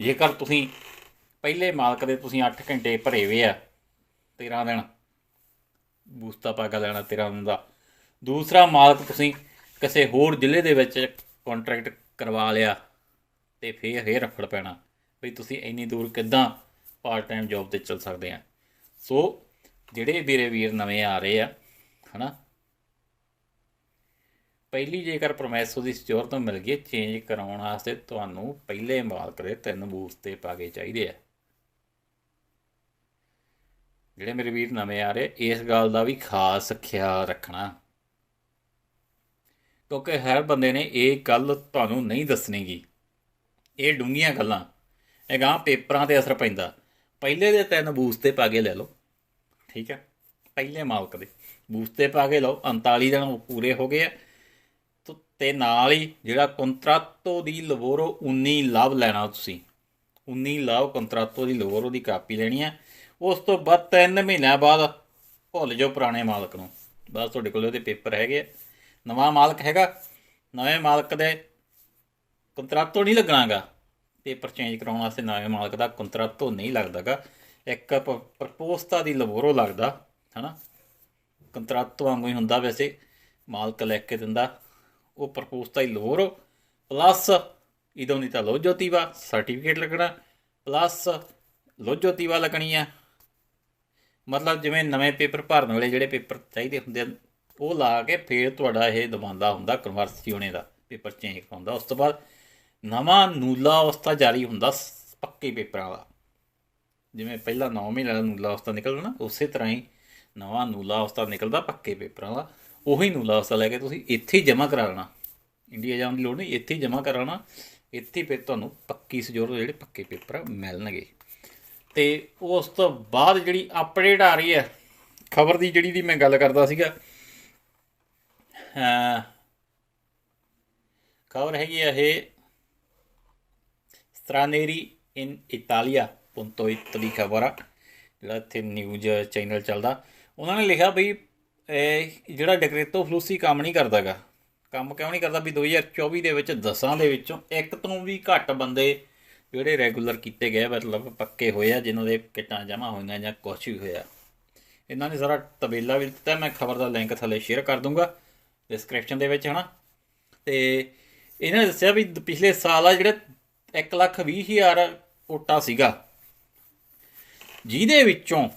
ਜੇਕਰ ਤੁਸੀਂ ਪਹਿਲੇ ਮਾਲਕ ਦੇ ਤੁਸੀਂ 8 ਘੰਟੇ ਭਰੇ ਹੋਏ ਆ 13 ਦਿਨ, ਬੂਸਤਾ ਪਾਗਾ ਲੈਣਾ 13 ਦਿਨ ਦਾ। ਦੂਸਰਾ ਮਾਲਕ ਤੁਸੀਂ ਕਿਸੇ ਹੋਰ ਜ਼ਿਲ੍ਹੇ ਦੇ ਵਿੱਚ ਕੰਟਰੈਕਟ ਕਰਵਾ ਲਿਆ, ਤੇ ਫੇਰ ਫੇਰ ਰਫੜ ਪੈਣਾ, ਵੀ ਤੁਸੀਂ ਇੰਨੀ ਦੂਰ ਕਿੱਦਾਂ ਪਾਰਟ ਟਾਈਮ ਜੌਬ ਤੇ ਚੱਲ ਸਕਦੇ ਆ। ਸੋ ਜਿਹੜੇ ਵੀਰੇ ਵੀਰ ਨਵੇਂ ਆ ਰਹੇ ਆ, ਹਨਾ? ਪਹਿਲੀ ਜੇਕਰ ਪ੍ਰੋਮੈਸੋ ਉਹਦੀ ਸਟੋਰ ਤੋਂ ਮਿਲ ਗਈ ਚੇਂਜ ਕਰਾਉਣ ਵਾਸਤੇ ਤੁਹਾਨੂੰ ਪਹਿਲੇ ਮਾਲਕ ਦੇ ਤਿੰਨ ਬੂਸਤੇ ਪਾਗੇ ਚਾਹੀਦੇ ਆ। ਜਿਹੜੇ ਮੇਰੇ ਵੀਰ ਨਵੇਂ ਆ ਰਹੇ, ਇਸ ਗੱਲ ਦਾ ਵੀ ਖਾਸ ਖਿਆਲ ਰੱਖਣਾ। ਕਿਉਂਕਿ ਹਰ ਬੰਦੇ ਨੇ ਇਹ ਗੱਲ ਤੁਹਾਨੂੰ ਨਹੀਂ ਦੱਸਣੀਗੀ ਇਹ ਡੂੰਘੀਆਂ ਗੱਲਾਂ। ਇਹ ਗਾਂ ਪੇਪਰਾਂ ਤੇ ਅਸਰ ਪੈਂਦਾ। ਪਹਿਲੇ ਦੇ ਤਿੰਨ ਬੂਸ ਬੂਸਤੇ ਪਾਗੇ ਲੈ ਲਓ। ਠੀਕ ਹੈ? ਪਹਿਲੇ ਮਾਲਕ ਦੇ। ਬੂਸਤੇ ਪਾ ਕੇ ਲਓ 39 ਦਿਨ ਪੂਰੇ ਹੋ ਗਏ ਆ। ਤੇ ਨਾਲ ਹੀ ਜਿਹੜਾ ਕੰਟਰਾਟੋ ਦੀ ਲਵੋਰੋ 19 ਲਾਭ ਲੈਣਾ ਤੁਸੀਂ। 19 ਲਾਭ ਕੰਟਰਾਟੋ ਦੀ ਲਵੋਰੋ ਦੀ ਕਾਪੀ ਲੈਣੀ ਹੈ। ਉਸ ਤੋਂ ਬਾਅਦ 3 ਮਹੀਨਿਆਂ ਬਾਅਦ ਭੁੱਲ ਜਾਓ ਪੁਰਾਣੇ ਮਾਲਕ ਨੂੰ। ਬਸ ਤੁਹਾਡੇ ਕੋਲ ਉਹਦੇ ਪੇਪਰ ਹੈਗੇ ਨਵਾਂ ਮਾਲਕ ਹੈਗਾ। ਨਵੇਂ ਮਾਲਕ ਦੇ ਕੰਟਰਾਟੋ ਨਹੀਂ ਲੱਗਣਾਗਾ। ਪੇਪਰ ਚੇਂਜ ਕਰਾਉਣ ਵਾਸਤੇ ਨਵੇਂ ਮਾਲਕ ਦਾ ਕੰਟਰਾਟੋ ਨਹੀਂ ਲੱਗਦਾਗਾ। ਇੱਕ ਪ੍ਰਪੋਸਤਾ ਦੀ ਲਵੋਰੋ ਲੱਗਦਾ, ਹਨਾ? ਕੰਟਰਾਟੋ ਵਾਂਗੂ ਹੀ ਹੁੰਦਾ ਵੈਸੇ, ਮਾਲਕ ਲੈ ਕੇ ਦਿੰਦਾ। ਉਹ ਪ੍ਰਪੋਸਤਾ ਹੀ ਲਵੋਰੋ ਪਲੱਸ ਇਦੋਂ ਦੀ ਤਾਂ ਲੋਜੋਤੀਵਾ ਸਰਟੀਫਿਕੇਟ ਲੱਗਣਾ, ਪਲੱਸ ਲੋਜੋਤੀਵਾ ਲੱਗਣੀ ਆ। ਮਤਲਬ ਜਿਵੇਂ ਨਵੇਂ ਪੇਪਰ ਭਰਨ ਵੇਲੇ ਜਿਹੜੇ ਪੇਪਰ ਚਾਹੀਦੇ ਹੁੰਦੇ ਆ ਉਹ ਲਾ ਕੇ ਫੇਰ ਤੁਹਾਡਾ ਇਹ ਦਵਾਂਦਾ ਹੁੰਦਾ ਕਨਵਰਸੀ ਹੋਣੇ ਦਾ, ਪੇਪਰ ਚੇਂਜ ਕਰਾਉਂਦਾ। ਉਸ ਤੋਂ ਬਾਅਦ ਨਵਾਂ ਨੂਲਾ ਅਵਸਥਾ ਜਾਰੀ ਹੁੰਦਾ ਪੱਕੇ ਪੇਪਰਾਂ ਦਾ ਜਿਵੇਂ ਪਹਿਲਾਂ 9 ਮਹੀਨੇ ਦਾ ਨੂਲਾ ਅਵਸਥਾ ਨਿਕਲਦਾ ਨਾ, ਉਸੇ ਤਰ੍ਹਾਂ ਹੀ ਨਵਾਂ ਨੂਲਾ ਅਵਸਥਾ ਨਿਕਲਦਾ ਪੱਕੇ ਪੇਪਰਾਂ ਦਾ। ਉਹੀ ਨੂਲਾ ਅਵਸਥਾ ਲੈ ਕੇ ਤੁਸੀਂ ਇੱਥੇ ਹੀ ਜਮ੍ਹਾਂ ਕਰਾ ਲੈਣਾ। ਇੰਡੀਆ ਜਾਣ ਦੀ ਲੋੜ ਨਹੀਂ, ਇੱਥੇ ਹੀ ਜਮ੍ਹਾਂ ਕਰਾਉਣਾ। ਇੱਥੇ ਫਿਰ ਤੁਹਾਨੂੰ ਪੱਕੀ ਸਜੋਰ ਜਿਹੜੇ ਪੱਕੇ ਪੇਪਰ ਮਿਲਣਗੇ। ਤੇ ਉਸ ਤੋਂ ਬਾਅਦ ਜਿਹੜੀ ਅਪਡੇਟ ਆ ਰਹੀ ਹੈ, ਖਬਰ ਦੀ ਜਿਹੜੀ ਦੀ ਮੈਂ ਗੱਲ ਕਰਦਾ ਸੀਗਾ ਖਬਰ ਹੈਗੀ ਇਹ ਸਟ੍ਰਾਨੇਰੀ ਇਨ ਇਟਾਲੀਆ ਪੁੰਤੋ ਦੀ ਖਬਰ ਆ ਜਿਹੜਾ ਇੱਥੇ ਨਿਊਜ਼ ਚੈਨਲ ਚੱਲਦਾ। ਉਹਨਾਂ ਨੇ ਲਿਖਿਆ ਬਈ, ਇਹ ਜਿਹੜਾ ਡੈਕਰੇਟੋ ਫਲੂਸੀ ਕੰਮ ਨਹੀਂ ਕਰਦਾਗਾ। ਕੰਮ ਕਿਉਂ ਨਹੀਂ ਕਰਦਾ? ਵੀ 2024 ਦੇ ਵਿੱਚ 10 ਦੇ ਵਿੱਚੋਂ ਇੱਕ ਤੋਂ ਵੀ ਘੱਟ ਬੰਦੇ ਜਿਹੜੇ ਰੈਗੂਲਰ ਕੀਤੇ ਗਏ, ਮਤਲਬ ਪੱਕੇ ਹੋਏ ਆ, ਜਿਨ੍ਹਾਂ ਦੇ ਕਿਟਾਂ ਜਮ੍ਹਾਂ ਹੋਈਆਂ ਜਾਂ ਕੁਝ ਵੀ ਹੋਇਆ। ਇਹਨਾਂ ਨੇ ਸਾਰਾ ਤਬੇਲਾ ਵੀ ਦਿੱਤਾ। ਮੈਂ ਖਬਰ ਦਾ ਲਿੰਕ ਥੱਲੇ ਸ਼ੇਅਰ ਕਰ ਦੂੰਗਾ ਡਿਸਕ੍ਰਿਪਸ਼ਨ ਦੇ ਵਿੱਚ, ਹਨਾ? ਤੇ ਇਹਨਾਂ ਨੇ ਦੱਸਿਆ ਵੀ ਪਿਛਲੇ ਸਾਲ ਆ ਜਿਹੜਾ 1 ਲੱਖ 20 ਹਜ਼ਾਰ ਓਟਾ ਸੀਗਾ। ਜਿਹਦੇ ਵਿੱਚੋਂ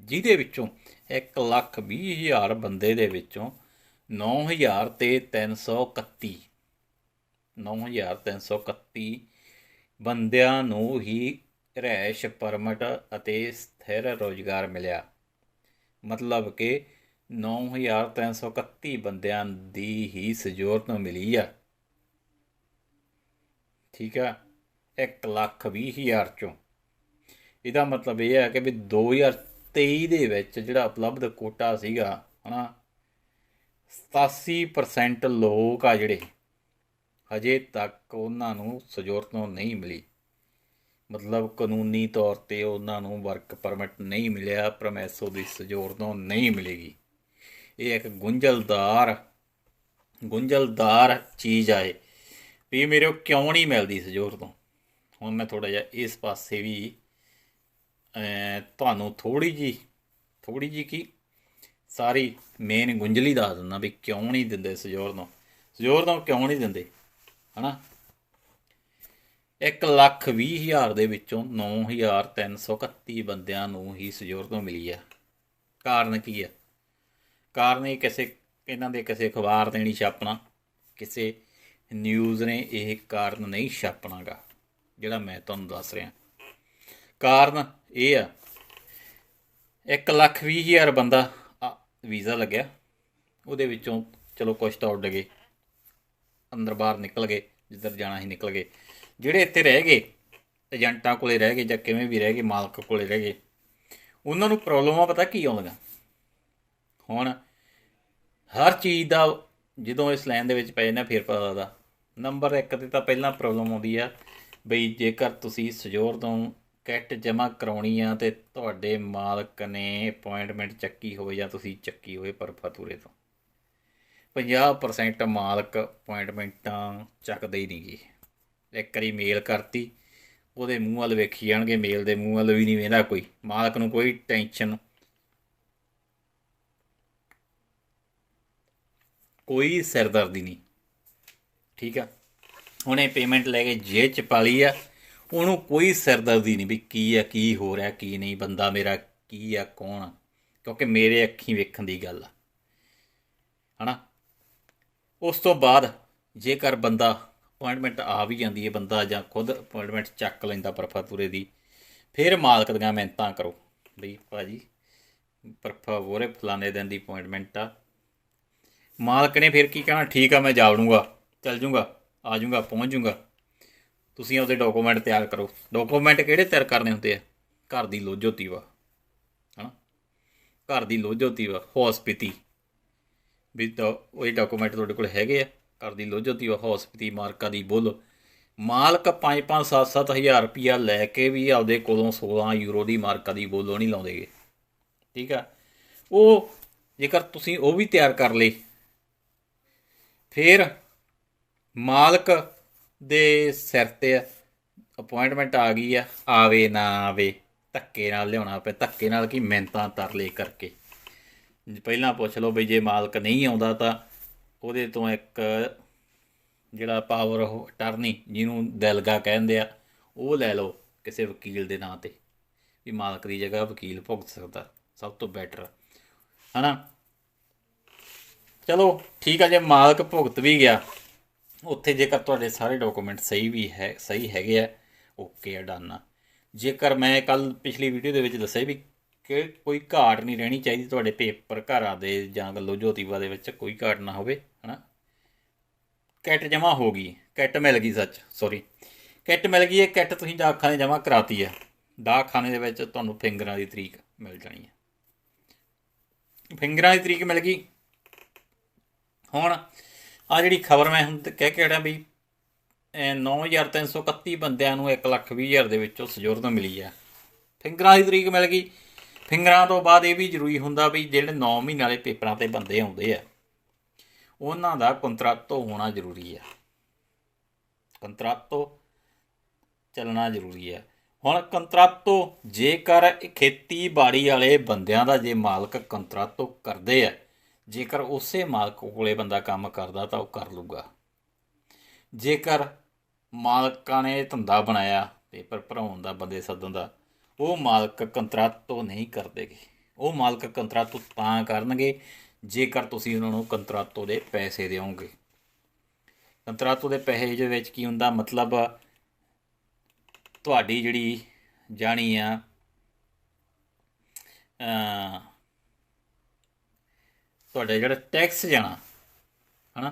ਜਿਹਦੇ ਵਿੱਚੋਂ 1 ਲੱਖ 20 ਹਜ਼ਾਰ ਬੰਦੇ ਦੇ ਵਿੱਚੋਂ 9000 ਤੇ 331 9331 ਬੰਦਿਆਂ ਨੂੰ ਹੀ ਰਹਿਸ਼ ਪਰਮਟ ਅਤੇ ਸਥਿਰ ਰੋਜ਼ਗਾਰ ਮਿਲਿਆ। ਮਤਲਬ ਕਿ 9331 ਬੰਦਿਆਂ ਦੀ ਹੀ ਸਜੋਰਤ ਮਿਲੀ ਆ। ਠੀਕ ਆ? 1 ਲੱਖ 20 ਹਜ਼ਾਰ ਚੋਂ। ਇਹਦਾ ਮਤਲਬ ਇਹ ਹੈ ਕਿ ਵੀ 2023 ਦੇ ਵਿੱਚ ਜਿਹੜਾ ਉਪਲਬਧ ਕੋਟਾ ਸੀਗਾ, ਹਨਾ 87% ਲੋਕ ਆ ਜਿਹੜੇ, ਹਜੇ ਤੱਕ ਉਹਨਾਂ ਨੂੰ ਸਜੋਰਤੋਂ ਨਹੀਂ ਮਿਲੀ। ਮਤਲਬ ਕਾਨੂੰਨੀ ਤੌਰ ਤੇ ਉਹਨਾਂ ਨੂੰ ਵਰਕ ਪਰਮਿਟ ਨਹੀਂ ਮਿਲਿਆ, ਪ੍ਰਮੈਸੋ ਦੀ ਸਜੋਰਤੋਂ ਨਹੀਂ ਮਿਲੇਗੀ। ਇਹ ਇੱਕ ਗੁੰਝਲਦਾਰ ਗੁੰਝਲਦਾਰ ਚੀਜ਼ ਆਏ ਵੀ ਮੇਰੇ ਕੋ ਕਿਉਂ ਨਹੀਂ ਮਿਲਦੀ ਸਜੋਰਤੋਂ ਹੁਣ ਮੈਂ ਥੋੜਾ ਜਿਹਾ ਇਸ ਪਾਸੇ ਵੀ ਤੁਹਾਨੂੰ ਥੋੜੀ ਜੀ ਥੋੜੀ ਜੀ ਕੀ? ਸਾਰੀ ਮੇਨ ਗੁੰਝਲੀ ਦੱਸ ਦਿੰਦਾ ਵੀ ਕਿਉਂ ਨਹੀਂ ਦਿੰਦੇ ਸਜੋਰ ਨੂੰ। ਸਜੋਰ ਨੂੰ ਕਿਉਂ ਨਹੀਂ ਦਿੰਦੇ? ਹਨਾ? 1 ਲੱਖ 20 ਹਜ਼ਾਰ ਦੇ ਵਿੱਚੋਂ 9331 ਬੰਦਿਆਂ ਨੂੰ ਹੀ ਸਜੋਰ ਤੋਂ ਮਿਲੀ ਆ। ਕਾਰਨ ਕੀ ਆ? ਕਾਰਨ ਇਹ ਕਿਸੇ, ਇਹਨਾਂ ਦੇ ਕਿਸੇ ਅਖਬਾਰ 'ਤੇ ਨਹੀਂ ਛਾਪਣਾ। ਕਿਸੇ ਨਿਊਜ਼ ਨੇ ਇਹ ਕਾਰਨ ਨਹੀਂ ਛਾਪਣਾਗਾ, ਜਿਹੜਾ ਮੈਂ ਤੁਹਾਨੂੰ ਦੱਸ ਰਿਹਾ। ਕਾਰਨ ਇਹ ਆ। 1 ਲੱਖ 20 ਹਜ਼ਾਰ ਬੰਦਾ ਆ, ਵੀਜ਼ਾ ਲੱਗਿਆ। ਉਹਦੇ ਵਿੱਚੋਂ ਚਲੋ ਕੁਝ ਤਾਂ ਉੱਡ ਗਏ। ਅੰਦਰ ਬਾਹਰ ਨਿਕਲ ਗਏ ਜਿੱਧਰ ਜਾਣਾ ਸੀ ਨਿਕਲ ਗਏ। ਜਿਹੜੇ ਇੱਥੇ ਰਹਿ ਗਏ ਏਜੰਟਾਂ ਕੋਲੇ ਰਹਿ ਗਏ ਜਾਂ ਕਿਵੇਂ ਵੀ ਰਹਿ ਗਏ ਮਾਲਕ ਕੋਲੇ ਰਹਿ ਗਏ ਉਹਨਾਂ ਨੂੰ ਪ੍ਰੋਬਲਮਾਂ ਪਤਾ ਕੀ ਆਉਂਦੀਆਂ ਹੁਣ ਹਰ ਚੀਜ਼ ਦਾ ਜਦੋਂ ਇਸ ਲਾਈਨ ਦੇ ਵਿੱਚ ਪਏ ਨਾ ਫਿਰ ਪਤਾ ਲੱਗਦਾ। ਨੰਬਰ 1 ਤੇ ਤਾਂ ਪਹਿਲਾਂ ਪ੍ਰੋਬਲਮ ਆਉਂਦੀ ਆ ਬਈ ਜੇਕਰ ਤੁਸੀਂ ਸਜੋਰ ਤੋਂ ਕਿੱਟ ਜਮ੍ਹਾਂ ਕਰਾਉਣੀ ਆ ਤੇ ਤੁਹਾਡੇ ਮਾਲਕ ਨੇ ਅਪਾਇੰਟਮੈਂਟ ਚੱਕੀ ਹੋਵੇ ਜਾਂ ਤੁਸੀਂ ਚੱਕੀ ਹੋਵੇ ਪਰ ਫਤੂਰੇ ਤੋਂ। 50% ਮਾਲਕ ਅਪਾਇੰਟਮੈਂਟਾਂ ਚੱਕਦੇ ਹੀ ਨਹੀਂਗੇ ਇੱਕ ਵਾਰੀ ਮੇਲ ਕਰਤੀ, ਉਹਦੇ ਮੂੰਹ ਵੱਲ ਵੇਖੀ ਜਾਣਗੇ ਮੇਲ ਦੇ ਮੂੰਹ ਵੱਲ ਵੀ ਨਹੀਂ ਵੇਂਦਾ ਕੋਈ। ਮਾਲਕ ਨੂੰ ਕੋਈ ਟੈਨਸ਼ਨ ਕੋਈ ਸਿਰਦਰਦੀ ਨਹੀਂ। ਠੀਕ ਆ? ਉਹਨੇ ਪੇਮੈਂਟ ਲੈ ਕੇ ਜੇਬ ਚ ਪਾ ਲਈ ਆ। ਉਹਨੂੰ ਕੋਈ ਸਿਰਦਰਦੀ ਨਹੀਂ ਵੀ ਕੀ ਆ, ਕੀ ਹੋ ਰਿਹਾ, ਕੀ ਨਹੀਂ, ਬੰਦਾ ਮੇਰਾ ਕੀ ਆ, ਕੌਣ ਆ? ਕਿਉਂਕਿ ਮੇਰੇ ਅੱਖੀਂ ਵੇਖਣ ਦੀ ਗੱਲ ਆ। ਹਨਾ? ਉਸ ਤੋਂ ਬਾਅਦ ਜੇਕਰ ਬੰਦਾ ਅਪਾਇੰਟਮੈਂਟ ਆ ਵੀ ਜਾਂਦੀ ਹੈ, ਬੰਦਾ ਜਾਂ ਖੁਦ ਅਪਾਇੰਟਮੈਂਟ ਚੱਕ ਲੈਂਦਾ ਪਰਫਾਤੂਰੇ ਦੀ, ਫਿਰ ਮਾਲਕ ਦੀਆਂ ਮਿਹਨਤਾਂ ਕਰੋ। ਬਈ ਭਾਜੀ ਪਰਫਾਵੋਰੇ ਫਲਾਣੇ ਦਿਨ ਦੀ ਅਪਾਇੰਟਮੈਂਟ ਆ। ਮਾਲਕ ਨੇ ਫਿਰ ਕੀ ਕਹਿਣਾ? ਠੀਕ ਆ, ਮੈਂ ਜਾ ਵੜੂੰਗਾ ਚੱਲ ਜੂੰਗਾ, ਆ ਜੂੰਗਾ, ਪਹੁੰਚ ਜੂੰਗਾ। ਤੁਸੀਂ ਆਪਦੇ ਡਾਕੂਮੈਂਟ ਤਿਆਰ ਕਰੋ। ਡਾਕੂਮੈਂਟ ਕਿਹੜੇ ਤਿਆਰ ਕਰਨੇ ਹੁੰਦੇ ਆ? ਘਰ ਦੀ ਲੋਜੋਤੀ ਵਾ, ਹਨਾ? ਘਰ ਦੀ ਲੋਜੋਤੀ ਵਾ ਹੌਸਪਿਟੀ ਵੀ ਤਾਂ ਉਹ ਡਾਕੂਮੈਂਟ ਤੁਹਾਡੇ ਕੋਲ ਹੈਗੇ ਆ। ਘਰ ਦੀ ਲੋਜੋਤੀ ਵਾ ਹੌਸਪਿਟੀ ਮਾਰਕਾ ਦੀ ਬੁੱਲ। ਮਾਲਕ 5-5 7-7 ਹਜ਼ਾਰ ਰੁਪਿਆ ਲੈ ਕੇ ਵੀ ਆਪਦੇ ਕੋਲੋਂ 16 ਯੂਰੋ ਦੀ ਮਾਰਕਾ ਦੀ ਬੋਲੋ ਨਹੀਂ ਲਾਉਂਦੇਗੇ ਠੀਕ ਆ? ਉਹ ਜੇਕਰ ਤੁਸੀਂ ਉਹ ਵੀ ਤਿਆਰ ਕਰ ਲਈ ਫਿਰ ਮਾਲਕ ਦੇ ਸਿਰ ਤੇ ਅਪਾਇੰਟਮੈਂਟ ਆ ਗਈ ਆ, ਆਵੇ ਨਾ ਆਵੇ, ਧੱਕੇ ਨਾਲ ਲਿਆਉਣਾ ਪਏ ਧੱਕੇ ਨਾਲ ਕੀ ਮਿਹਨਤਾਂ ਤਰਲੇ ਕਰਕੇ। ਪਹਿਲਾਂ ਪੁੱਛ ਲਓ ਬਈ ਜੇ ਮਾਲਕ ਨਹੀਂ ਆਉਂਦਾ ਤਾਂ ਉਹਦੇ ਤੋਂ ਇੱਕ ਜਿਹੜਾ ਪਾਵਰ ਉਹ ਅਟਰਨੀ ਜਿਹਨੂੰ ਦਿਲਗਾ ਕਹਿੰਦੇ ਆ, ਉਹ ਲੈ ਲਓ ਕਿਸੇ ਵਕੀਲ ਦੇ ਨਾਂ ਤੇ, ਵੀ ਮਾਲਕ ਦੀ ਜਗ੍ਹਾ ਵਕੀਲ ਭੁਗਤ ਸਕਦਾ, ਸਭ ਤੋਂ ਬੈਟਰ ਹਨਾ? ਚਲੋ, ਠੀਕ ਆ, ਜੇ ਮਾਲਕ ਭੁਗਤ ਵੀ ਗਿਆ ਉੱਥੇ ਜੇਕਰ ਤੁਹਾਡੇ ਸਾਰੇ ਡਾਕੂਮੈਂਟ ਸਹੀ ਵੀ ਹੈ, ਸਹੀ ਹੈਗੇ ਆ ਓਕੇ ਆ ਡਨ ਆ। ਜੇਕਰ ਮੈਂ ਕੱਲ ਪਿਛਲੀ ਵੀਡੀਓ ਦੇ ਵਿੱਚ ਦੱਸਿਆ ਵੀ ਕਿ ਕੋਈ ਘਾਟ ਨਹੀਂ ਰਹਿਣੀ ਚਾਹੀਦੀ ਤੁਹਾਡੇ ਪੇਪਰ ਘਰਾਂ ਦੇ ਜਾਂ ਗੱਲੋ ਜੋਤੀਬਾ ਦੇ ਵਿੱਚ ਕੋਈ ਘਾਟ ਨਾ ਹੋਵੇ, ਹਨਾ? ਕਿੱਟ ਜਮਾ ਹੋ ਗਈ, ਕਿੱਟ ਮਿਲ ਗਈ ਸੱਚ ਸੌਰੀ ਕਿੱਟ ਮਿਲ ਗਈ ਇਹ ਕਿੱਟ ਤੁਸੀਂ ਡਾਕਖਾਨੇ ਜਮਾ ਕਰਾਤੀ ਹੈ। ਡਾਕਖਾਨੇ ਦੇ ਵਿੱਚ ਤੁਹਾਨੂੰ ਫਿੰਗਰਾਂ ਦੀ ਤਰੀਕ ਮਿਲ ਜਾਣੀ ਹੈ। ਫਿੰਗਰਾਂ ਦੀ ਤਰੀਕ ਮਿਲ ਗਈ। ਹੁਣ ਆ ਜਿਹੜੀ ਖਬਰ ਮੈਂ ਹੁਣ ਕਹਿ ਕੇ ਹਟਿਆ ਵੀ, ਇਹ 9331 ਬੰਦਿਆਂ ਨੂੰ 1 ਲੱਖ 20 ਹਜ਼ਾਰ ਦੇ ਵਿੱਚੋਂ ਸਜੁਰਦ ਮਿਲੀ ਆ। ਫਿੰਗਰਾਂ ਦੀ ਤਰੀਕ ਮਿਲ ਗਈ। ਫਿੰਗਰਾਂ ਤੋਂ ਬਾਅਦ ਇਹ ਵੀ ਜ਼ਰੂਰੀ ਹੁੰਦਾ ਵੀ ਜਿਹੜੇ 9 ਮਹੀਨੇ ਵਾਲੇ ਪੇਪਰਾਂ ਤੇ ਬੰਦੇ ਆਉਂਦੇ ਆ, ਉਹਨਾਂ ਦਾ ਕੰਟਰੈਕਟੋ ਹੋਣਾ ਜ਼ਰੂਰੀ ਆ। ਕੰਟਰੈਕਟੋ ਚੱਲਣਾ ਜ਼ਰੂਰੀ ਹੈ ਹੁਣ ਕੰਟਰੈਕਟੋ ਜੇਕਰ ਖੇਤੀਬਾੜੀ ਵਾਲੇ ਬੰਦਿਆਂ ਦਾ ਜੇ ਮਾਲਕ ਕੰਟਰੈਕਟੋ ਕਰਦੇ ਆ ਜੇਕਰ ਉਸੇ ਮਾਲਕ ਕੋਲੇ ਬੰਦਾ ਕੰਮ ਕਰਦਾ ਤਾਂ ਉਹ ਕਰ ਲੂਗਾ। ਜੇਕਰ ਮਾਲਕਾਂ ਨੇ ਧੰਦਾ ਬਣਾਇਆ ਪੇਪਰ ਭਰਾਉਣ ਦਾ, ਬੰਦੇ ਸੱਦਣ ਦਾ, ਉਹ ਮਾਲਕ ਕੰਤਰਾਤੋਂ ਨਹੀਂ ਕਰਦੇਗੇ। ਉਹ ਮਾਲਕ ਕੰਤਰਾਤੋਂ ਤਾਂ ਕਰਨਗੇ ਜੇਕਰ ਤੁਸੀਂ ਉਹਨਾਂ ਨੂੰ ਕੰਤਰਾਤੋਂ ਦੇ ਪੈਸੇ ਦਿਓਗੇ। ਕੰਤਰਾਤੋਂ ਦੇ ਪੈਸੇ ਦੇ ਵਿੱਚ ਕੀ ਹੁੰਦਾ? ਮਤਲਬ ਤੁਹਾਡੀ ਜਿਹੜੀ ਜਾਣੀ ਆ ਤੁਹਾਡਾ ਜਿਹੜਾ ਟੈਕਸ ਜਾਣਾ, ਹਨਾ?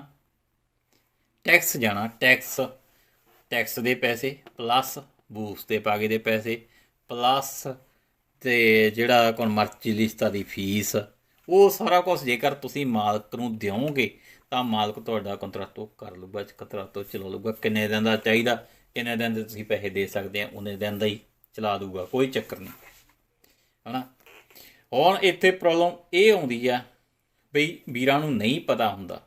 ਟੈਕਸ ਜਾਣਾ ਟੈਕਸ ਟੈਕਸ ਦੇ ਪੈਸੇ ਪਲੱਸ ਬੂਸ ਦੇ ਪਾਗੇ ਦੇ ਪੈਸੇ ਪਲੱਸ ਤੇ ਜਿਹੜਾ ਕੋਣ ਮਰਚੀ ਲਿਸਟਾਂ ਦੀ ਫੀਸ ਉਹ ਸਾਰਾ ਕੁਝ ਜੇਕਰ ਤੁਸੀਂ ਮਾਲਕ ਨੂੰ ਦਿਓਗੇ, ਤਾਂ ਮਾਲਕ ਤੁਹਾਡਾ ਕੰਟਰੈਕਟ ਕਰ ਲੂਗਾ ਕੰਟਰੈਕਟ ਚਲਾ ਲੂਗਾ ਕਿੰਨੇ ਦਿਨ ਦਾ ਚਾਹੀਦਾ, ਕਿੰਨੇ ਦਿਨ ਦੇ ਤੁਸੀਂ ਪੈਸੇ ਦੇ ਸਕਦੇ ਆ, ਉਹਨੇ ਦਿਨ ਦਾ ਹੀ ਚਲਾ ਦੂਗਾ ਕੋਈ ਚੱਕਰ ਨਹੀਂ, ਹਨਾ? ਹੁਣ ਇੱਥੇ ਪ੍ਰੋਬਲਮ ਇਹ ਆਉਂਦੀ ਆ ਬਈ ਵੀਰਾਂ ਨੂੰ ਨਹੀਂ ਪਤਾ ਹੁੰਦਾ।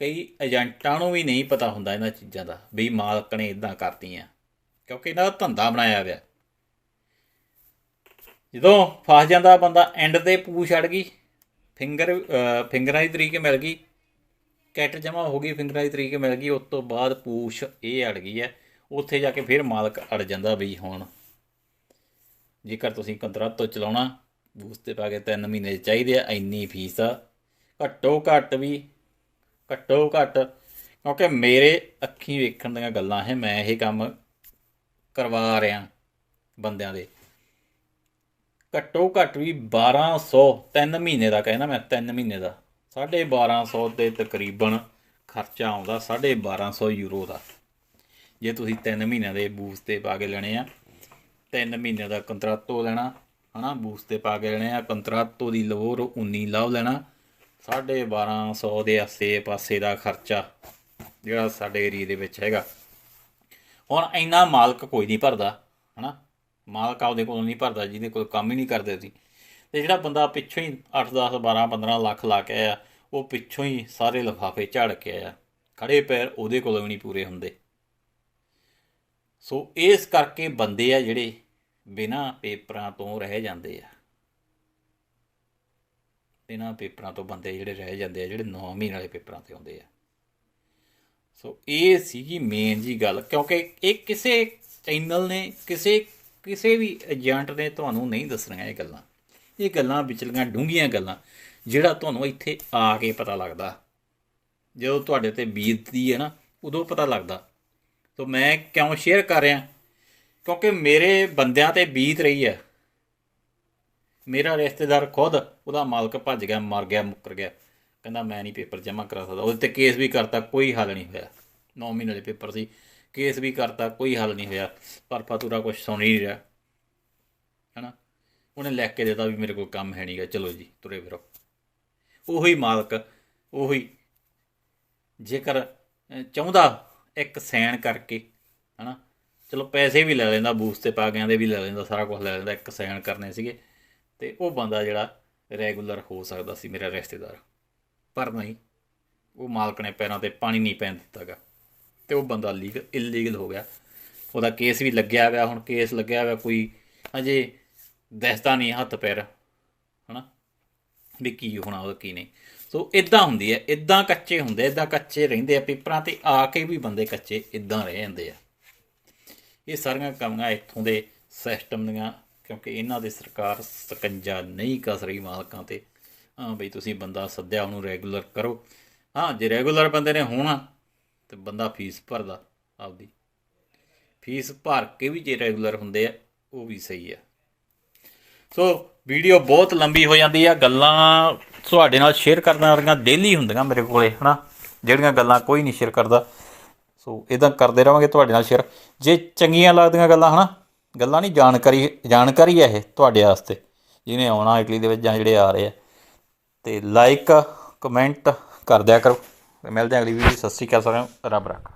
ਕਈ ਏਜੰਟਾਂ ਨੂੰ ਵੀ ਨਹੀਂ ਪਤਾ ਹੁੰਦਾ ਇਹਨਾਂ ਚੀਜ਼ਾਂ ਦਾ, ਵੀ ਮਾਲਕ ਨੇ ਇਦਾਂ ਕਰਤੀਆਂ, ਕਿਉਂਕਿ ਇਹਨਾਂ ਦਾ ਧੰਦਾ ਬਣਾਇਆ ਹੋਇਆ। ਜਦੋਂ ਫਸ ਜਾਂਦਾ ਬੰਦਾ ਐਂਡ ਤੇ ਪੂਛ ਅੜ ਗਈ ਫਿੰਗਰ ਫਿੰਗਰਾਂ ਦੀ ਤਰੀਕੇ ਮਿਲ ਗਈ, ਕੈਟ ਜਮਾ ਹੋ ਗਈ ਫਿੰਗਰਾਂ ਦੀ ਤਰੀਕੇ ਮਿਲ ਗਈ, ਉਸ ਤੋਂ ਬਾਅਦ ਪੂਛ ਇਹ ਅੜ ਗਈ ਹੈ, ਉੱਥੇ ਜਾ ਕੇ ਫਿਰ ਮਾਲਕ ਅੜ ਜਾਂਦਾ ਬਈ ਹੁਣ, ਜੇਕਰ ਤੁਸੀਂ ਕੰਤਰਾ ਤੋਂ ਚਲਾਉਣਾ ਬੂਸ ਤੇ ਪਾ ਕੇ 3 ਮਹੀਨੇ ਚਾਹੀਦੇ ਆ, ਇੰਨੀ ਫੀਸ ਆ। ਘੱਟੋ ਘੱਟ ਵੀ, ਘੱਟੋ ਘੱਟ, ਕਿਉਂਕਿ ਮੇਰੇ ਅੱਖੀਂ ਵੇਖਣ ਦੀਆਂ ਗੱਲਾਂ ਹੈ ਮੈਂ ਇਹ ਕੰਮ ਕਰਵਾ ਰਿਹਾ ਬੰਦਿਆਂ ਦੇ। ਘੱਟੋ ਘੱਟ ਵੀ 1200 3 ਮਹੀਨੇ ਦਾ ਕਹਿੰਦਾ ਮੈਂ 3 ਮਹੀਨੇ ਦਾ। 1250 ਦੇ ਤਕਰੀਬਨ ਖਰਚਾ ਆਉਂਦਾ 1250 ਯੂਰੋ ਦਾ। ਜੇ ਤੁਸੀਂ 3 ਮਹੀਨਿਆਂ ਦੇ ਬੂਸ ਤੇ ਪਾ ਕੇ ਲੈਣੇ ਆ 3 ਮਹੀਨਿਆਂ ਦਾ ਕੰਤਰਾਤੋ ਲੈਣਾ ਹਨਾ ਬੂਸ ਤੇ ਪਾ ਕੇ ਲੈਣੇ ਆ, ਕੰਤਰਾਤੋ ਦੀ ਲੋਰ 19 ਲਾਭ ਲੈਣਾ। 1250 ਦੇ ਆਸੇ ਪਾਸੇ ਦਾ ਖਰਚਾ, ਜਿਹੜਾ ਸਾਡੇ ਏਰੀਏ ਦੇ ਵਿੱਚ ਹੈਗਾ। ਹੁਣ ਇੰਨਾ ਮਾਲਕ ਕੋਈ ਨਹੀਂ ਭਰਦਾ, ਹਨਾ। ਮਾਲਕ ਆਪਦੇ ਕੋਲ ਨਹੀਂ ਭਰਦਾ, ਜਿਹਦੇ ਕੋਲ ਕੰਮ ਹੀ ਨਹੀਂ ਕਰਦੇ ਸੀ। ਤੇ ਜਿਹੜਾ ਬੰਦਾ ਪਿੱਛੋਂ ਹੀ 8 10 12 15 ਲੱਖ ਲਾ ਕੇ ਆਇਆ, ਉਹ ਪਿੱਛੋਂ ਹੀ ਸਾਰੇ ਲਿਫਾਫੇ ਝਾੜ ਕੇ ਆਇਆ। ਖੜੇ ਪੈਰ ਉਹਦੇ ਕੋਲੋਂ ਵੀ ਨਹੀਂ ਪੂਰੇ ਹੁੰਦੇ। ਸੋ ਇਸ ਕਰਕੇ ਬੰਦੇ ਆ ਜਿਹੜੇ ਬਿਨਾਂ ਪੇਪਰਾਂ ਤੋਂ ਰਹਿ ਜਾਂਦੇ ਆ। ਬਿਨਾਂ ਪੇਪਰਾਂ ਤੋਂ ਬੰਦੇ ਜਿਹੜੇ ਰਹਿ ਜਾਂਦੇ ਆ, ਜਿਹੜੇ 9 ਮਹੀਨੇ ਵਾਲੇ ਪੇਪਰਾਂ ਤੇ ਆਉਂਦੇ ਆ। ਸੋ ਇਹ ਸੀਗੀ ਮੇਨ ਜੀ ਗੱਲ, ਕਿਉਂਕਿ ਇਹ ਕਿਸੇ ਚੈਨਲ ਨੇ, ਕਿਸੇ ਕਿਸੇ ਵੀ ਏਜੰਟ ਨੇ ਤੁਹਾਨੂੰ ਨਹੀਂ ਦੱਸਣੀਆਂ ਇਹ ਗੱਲਾਂ। ਇਹ ਗੱਲਾਂ ਵਿਚਲੀਆਂ ਡੂੰਘੀਆਂ ਗੱਲਾਂ, ਜਿਹੜਾ ਤੁਹਾਨੂੰ ਇੱਥੇ ਆ ਕੇ ਪਤਾ ਲੱਗਦਾ। ਜਦੋਂ ਤੁਹਾਡੇ ਤੇ ਬੀਤਦੀ ਹੈ ਨਾ, ਉਦੋਂ ਪਤਾ ਲੱਗਦਾ। ਸੋ ਮੈਂ ਕਿਉਂ ਸ਼ੇਅਰ ਕਰ ਰਿਹਾ? ਕਿਉਂਕਿ ਮੇਰੇ ਬੰਦਿਆਂ ਤੇ ਬੀਤ ਰਹੀ ਹੈ। ਮੇਰਾ ਰਿਸ਼ਤੇਦਾਰ ਖੁਦ ਉਹਦਾ ਮਾਲਕ ਭੱਜ ਗਿਆ, ਮਰ ਗਿਆ, ਮੁੱਕਰ ਗਿਆ। ਕਹਿੰਦਾ, ਮੈਂ ਨਹੀਂ ਪੇਪਰ ਜਮ੍ਹਾਂ ਕਰਾ ਸਕਦਾ। ਉਹਦੇ ਤੇ ਕੇਸ ਵੀ ਕਰਤਾ, ਕੋਈ ਹੱਲ ਨਹੀਂ ਹੋਇਆ। 9 ਮਹੀਨੇ ਦੇ ਪੇਪਰ ਸੀ। ਕੇਸ ਵੀ ਕਰਤਾ, ਕੋਈ ਹੱਲ ਨਹੀਂ ਹੋਇਆ। ਪਰ ਫਤੂਰਾ ਕੁਝ ਸੁਣ ਹੀ ਨਹੀਂ ਰਿਹਾ। ਹਨਾ? ਉਹਨੇ ਲਿਖ ਕੇ ਦਿੱਤਾ ਵੀ ਮੇਰੇ ਕੋਲ ਕੰਮ ਹੈ ਨਹੀਂਗਾ। ਚਲੋ ਜੀ, ਤੁਰੇ ਫਿਰੋ। ਉਹੀ ਮਾਲਕ, ਉਹੀ ਜੇਕਰ ਚਾਹੁੰਦਾ ਇੱਕ ਸੈਨ ਕਰਕੇ, ਹਨਾ? ਚਲੋ ਪੈਸੇ ਵੀ ਲੈ ਲੈਂਦਾ ਬੂਸ ਤੇ ਪਾ ਗਿਆਂ ਦੇ ਵੀ ਲੈ ਲੈਂਦਾ, ਸਾਰਾ ਕੁਝ ਲੈ ਲੈਂਦਾ, ਇੱਕ ਸੈਨ ਕਰਨੇ ਸੀਗੇ। ਤੇ ਉਹ ਬੰਦਾ ਜਿਹੜਾ ਰੈਗੂਲਰ ਹੋ ਸਕਦਾ ਸੀ ਮੇਰਾ ਰਿਸ਼ਤੇਦਾਰ। ਪਰ ਨਹੀਂ, ਉਹ ਮਾਲਕ ਨੇ ਪੈਰਾਂ ਤੇ ਪਾਣੀ ਨਹੀਂ ਪੈਣ ਦਿੱਤਾਗਾ। ਤੇ ਉਹ ਬੰਦਾ ਲੀਗਲ ਇਲੀਗਲ ਹੋ ਗਿਆ। ਉਹਦਾ ਕੇਸ ਵੀ ਲੱਗਿਆ ਹੋਇਆ, ਹੁਣ ਕੇਸ ਲੱਗਿਆ ਹੋਇਆ, ਕੋਈ ਅਜੇ ਦਸਤਾ ਨਹੀਂ ਹੱਥ ਪੈਰ, ਹਨਾ? ਵੀ ਕੀ ਹੋਣਾ ਉਹਦਾ, ਕੀ ਨਹੀਂ। ਸੋ ਇਦਾਂ ਹੁੰਦੀ ਹੈ ਇਦਾਂ ਕੱਚੇ ਹੁੰਦੇ ਇਦਾਂ ਕੱਚੇ ਰਹਿੰਦੇ ਆ ਪੇਪਰਾਂ ਤੇ ਆ ਕੇ ਵੀ ਬੰਦੇ ਕੱਚੇ ਇਦਾਂ ਰਹਿ ਜਾਂਦੇ ਆ। ਇਹ ਸਾਰੀਆਂ ਕਮੀਆਂ ਇੱਥੋਂ ਦੇ ਸਿਸਟਮ ਦੀਆਂ, ਕਿਉਂਕਿ ਇਹਨਾਂ ਦੇ ਸਰਕਾਰ ਸਕੰਜਾ ਨਹੀਂ ਕਸ ਰਹੀ ਮਾਲਕਾਂ ਤੇ। ਹਾਂ ਬਈ, ਤੁਸੀਂ ਬੰਦਾ ਸੱਦਿਆ, ਉਹਨੂੰ ਰੈਗੂਲਰ ਕਰੋ। ਹਾਂ, ਜੇ ਰੈਗੂਲਰ ਬੰਦੇ ਨੇ ਹੋਣਾ, ਤੇ ਬੰਦਾ ਫੀਸ ਭਰਦਾ ਆਪਦੀ। ਫੀਸ ਭਰ ਕੇ ਵੀ ਜੇ ਰੈਗੂਲਰ ਹੁੰਦੇ ਆ, ਉਹ ਵੀ ਸਹੀ ਆ। ਸੋ ਵੀਡੀਓ ਬਹੁਤ ਲੰਬੀ ਹੋ ਜਾਂਦੀ ਆ। ਗੱਲਾਂ ਤੁਹਾਡੇ ਨਾਲ ਸ਼ੇਅਰ ਕਰਨ ਵਾਲੀਆਂ ਡੇਲੀ ਹੁੰਦੀਆਂ ਮੇਰੇ ਕੋਲੇ, ਹਨਾ? ਜਿਹੜੀਆਂ ਗੱਲਾਂ ਕੋਈ ਨਹੀਂ ਸ਼ੇਅਰ ਕਰਦਾ। ਸੋ ਇਦਾਂ ਕਰਦੇ ਰਵਾਂਗੇ ਤੁਹਾਡੇ ਨਾਲ ਸ਼ੇਅਰ ਜੇ ਚੰਗੀਆਂ ਲੱਗਦੀਆਂ ਗੱਲਾਂ, ਹਨਾ? ਗੱਲਾਂ ਨਹੀਂ, ਜਾਣਕਾਰੀ ਜਾਣਕਾਰੀ ਹੈ ਇਹ ਤੁਹਾਡੇ ਵਾਸਤੇ, ਜਿਹਨੇ ਆਉਣਾ ਇਟਲੀ ਦੇ ਵਿੱਚ ਜਾਂ ਜਿਹੜੇ ਆ ਰਹੇ ਆ। ਤੇ ਲਾਈਕ ਕਮੈਂਟ ਕਰ ਦਿਆ ਕਰੋ। ਮਿਲਦੇ ਹਾਂ ਅਗਲੀ ਵੀਡੀਓ ਸਤਿ ਸ਼੍ਰੀ ਅਕਾਲ ਸਾਰਿਆਂ ਨੂੰ। ਰੱਬ ਰੱਖ।